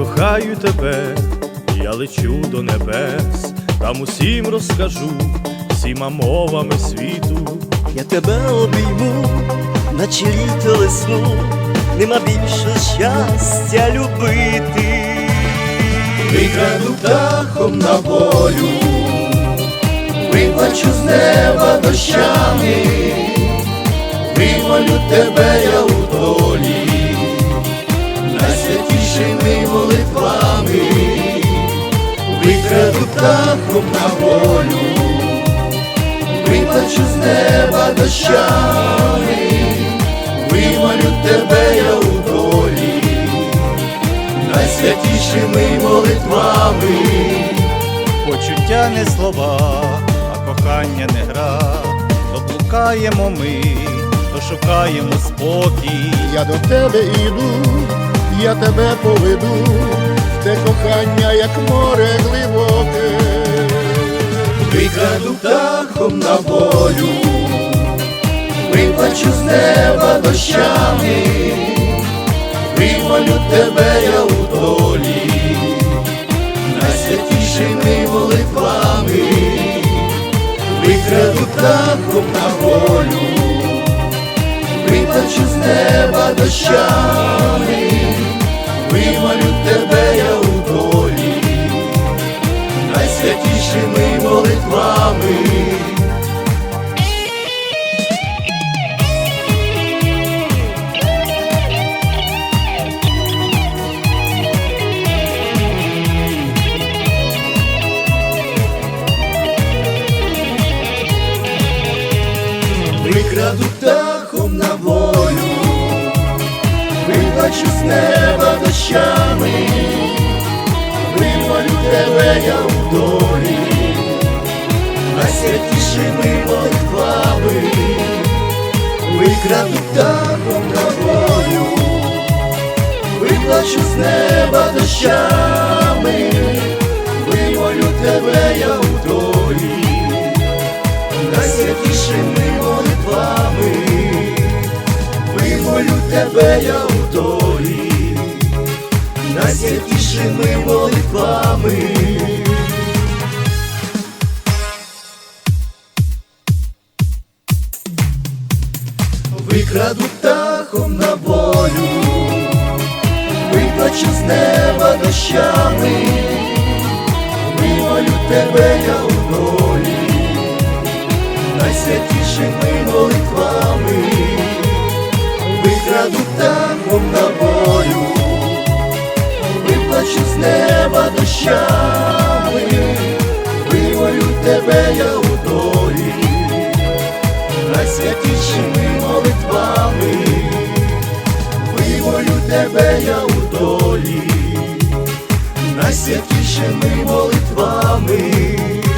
кохаю тебе, я лечу до небес, там усім розкажу, всіма мовами світу. Я тебе обійму, наче літо весну, нема більше щастя любити. Викраду птахом на волю, виплачу з неба дощами, вимолю тебе я у долі, найсвятішими молитвами, викраду птахом на волю, виплачу з неба дощами, вимолю тебе я у долі. Найсвятішими молитвами, Почуття не слова, а кохання не гра, то блукаємо ми, то шукаємо спокій. Я до тебе іду, я тебе поведу, в те кохання, як море глибоке. викраду птахом на волю, виплачу з неба дощами, вимолю тебе я у долі, найсвятішими молитвами, викраду птахом на волю, виплачу з неба дощами, найсвятішими молитвами. Викраду птахом на волю, вибачу з неба дощами, вимолю тебе я найсвятішими молитвами, викраду птахом на волю, виплачу з неба дощами, вимолю тебе я у долі. Найсвятішими молитвами, вимолю тебе я у долі, найсвятішими молитвами. Викраду птахом на волю, виплачу з неба дощами, вимолю тебе я у долі. Найсвятішими молитвами, викраду птахом на волю, виплачу з неба дощами, тебе я у долі, найсвятішими молитвами.